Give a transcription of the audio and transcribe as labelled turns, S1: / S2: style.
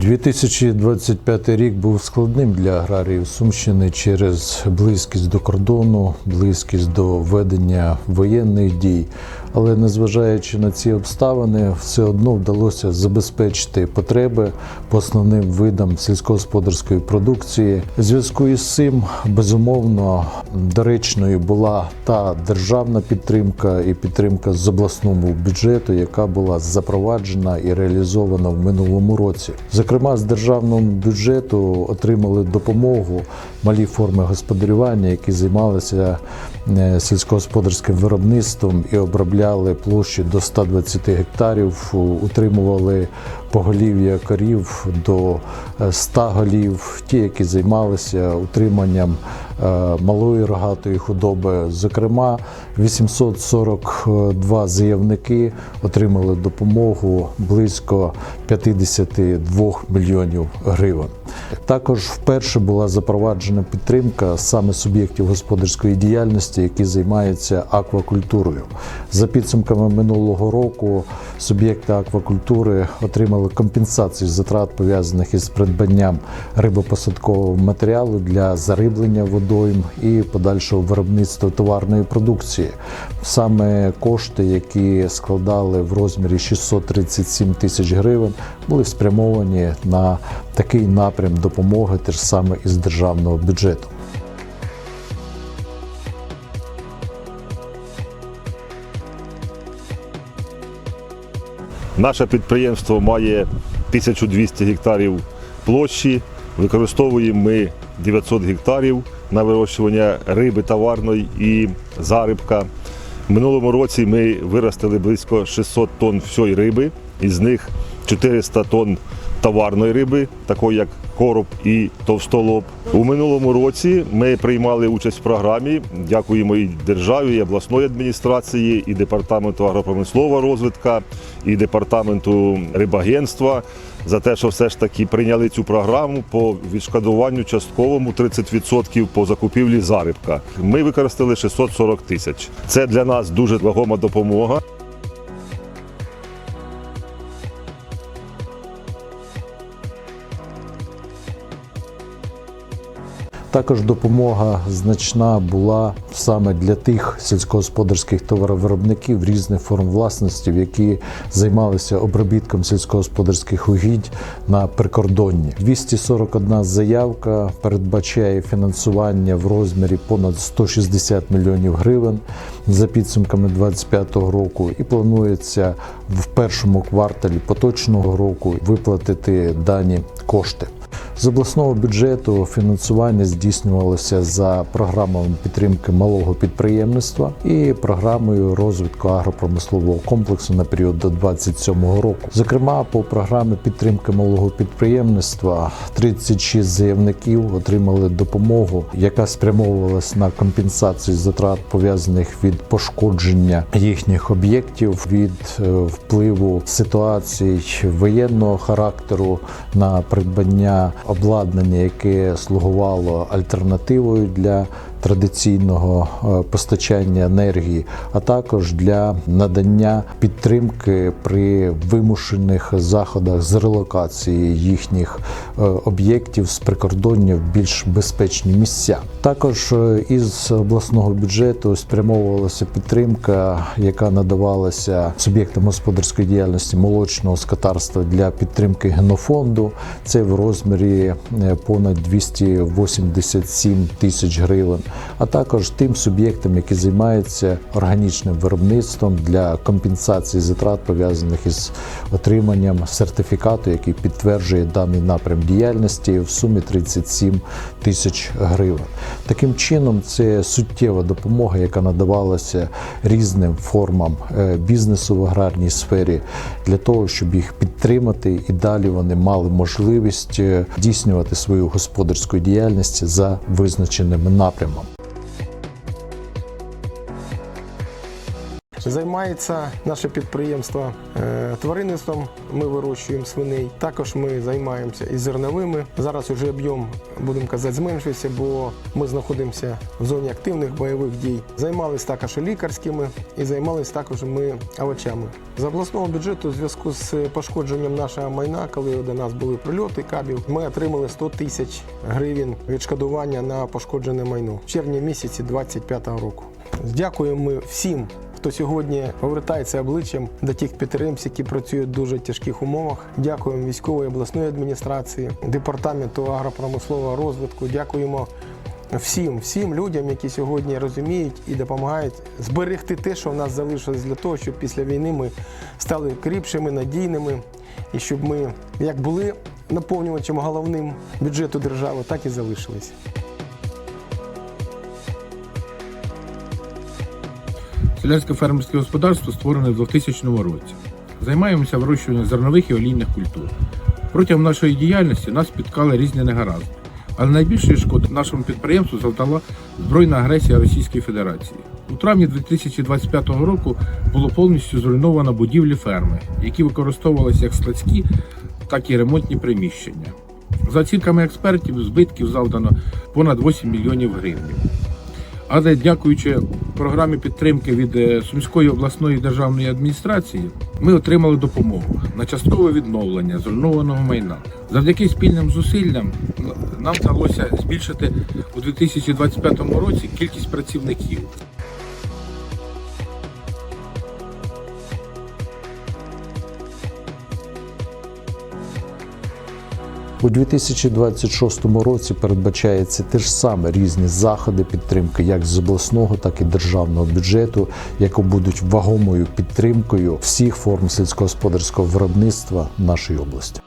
S1: 2025 рік був складним для аграріїв Сумщини через близькість до кордону, близькість до ведення воєнних дій. Але незважаючи на ці обставини, все одно вдалося забезпечити потреби по основним видам сільськогосподарської продукції. У зв'язку із цим безумовно доречною була та державна підтримка і підтримка з обласного бюджету, яка була запроваджена і реалізована в минулому році. Зокрема, з державного бюджету отримали допомогу малі форми господарювання, які займалися е, сільськогосподарським виробництвом і обробляли площі до 120 гектарів, утримували поголів'я корів до е, 100 голів, ті, які займалися утриманням е, малої рогатої худоби. Зокрема, 842 заявники отримали допомогу близько 52 мільйонів гривень. Також вперше була запроваджена підтримка саме суб'єктів господарської діяльності, які займаються аквакультурою. За підсумками минулого року суб'єкти аквакультури отримали компенсацію затрат пов'язаних із придбанням рибопосадкового матеріалу для зариблення водойм і подальшого виробництва товарної продукції. Саме кошти, які складали в розмірі 637 тисяч гривень, були спрямовані на такий напрям допомоги, теж саме із державного бюджету.
S2: Наше підприємство має 1200 гектарів площі. Використовуємо ми 900 гектарів на вирощування риби товарної і зарибка. В минулому році ми виростили близько 600 тонн всієї риби, із них 400 тонн товарної риби, такої як короб і товстолоб. У минулому році ми приймали участь в програмі. Дякуємо і державі, і обласної адміністрації, і департаменту агропромислового розвитку, і департаменту рибагентства за те, що все ж таки прийняли цю програму по відшкодуванню частковому 30% по закупівлі зарибка. Ми використали 640 тисяч. Це для нас дуже вагома допомога.
S1: Також допомога значна була саме для тих сільськогосподарських товаровиробників різних форм власності, які займалися обробітком сільськогосподарських угідь на прикордонні. 241 заявка передбачає фінансування в розмірі понад 160 мільйонів гривень за підсумками 2025 року, і планується в першому кварталі поточного року виплатити дані кошти. З обласного бюджету фінансування здійснювалося за програмами підтримки малого підприємництва і програмою розвитку агропромислового комплексу на період до 2027 року. Зокрема, по програмі підтримки малого підприємництва 36 заявників отримали допомогу, яка спрямовувалась на компенсацію затрат пов'язаних від пошкодження їхніх об'єктів від е, впливу ситуацій воєнного характеру на придбання обладнання, яке слугувало альтернативою для традиційного е, постачання енергії, а також для надання підтримки при вимушених заходах з релокації їхніх е, об'єктів з прикордоння в більш безпечні місця. Також е, із обласного бюджету спрямовувалася підтримка, яка надавалася суб'єктам господарської діяльності молочного скотарства для підтримки генофонду. Це в розмірі понад 287 тисяч гривень, а також тим суб'єктам, які займаються органічним виробництвом для компенсації затрат пов'язаних із отриманням сертифікату, який підтверджує даний напрям діяльності в сумі 37 тисяч гривень. Таким чином, це суттєва допомога, яка надавалася різним формам е, бізнесу в аграрній сфері для того, щоб їх підтримати, і далі вони мали можливість е, здійснювати свою господарську діяльність за визначеними напрямами.
S3: Займається наше підприємство е, тваринництвом. Ми вирощуємо свиней. Також ми займаємося і зерновими. Зараз уже об'єм, будемо казати, зменшується, бо ми знаходимося в зоні активних бойових дій. Займалися також лікарськими, і займалися також ми овочами. З обласного бюджету, у зв'язку з пошкодженням нашого майна, коли до нас були прильоти кабів, ми отримали 100 тисяч гривень відшкодування на пошкоджене майно в червні місяці 25-го року. Дякуємо всім. Хто сьогодні повертається обличчям до тих підприємств, які працюють в дуже тяжких умовах. Дякуємо військової обласної адміністрації, департаменту агропромислового розвитку. Дякуємо всім, всім людям, які сьогодні розуміють і допомагають зберегти те, що в нас залишилось для того, щоб після війни ми стали кріпшими, надійними, і щоб ми як були наповнювачем головним бюджету держави, так і залишились.
S4: Селянське фермерське господарство створене в 2000 році. Займаємося вирощуванням зернових і олійних культур. Протягом нашої діяльності нас спіткали різні негаразди. Але найбільшої шкоди нашому підприємству завдала збройна агресія Російської Федерації. У травні 2025 року було повністю зруйновано будівлі ферми, які використовувалися як складські, так і ремонтні приміщення. За оцінками експертів, збитків завдано понад 8 мільйонів гривень. Але дякуючи програмі підтримки від е, Сумської обласної державної адміністрації, ми отримали допомогу на часткове відновлення зруйнованого майна. Завдяки спільним зусиллям нам вдалося збільшити у 2025 році кількість працівників.
S1: У 2026 році передбачається те ж саме різні заходи підтримки, як з обласного, так і державного бюджету, які будуть вагомою підтримкою всіх форм сільськогосподарського виробництва нашої області.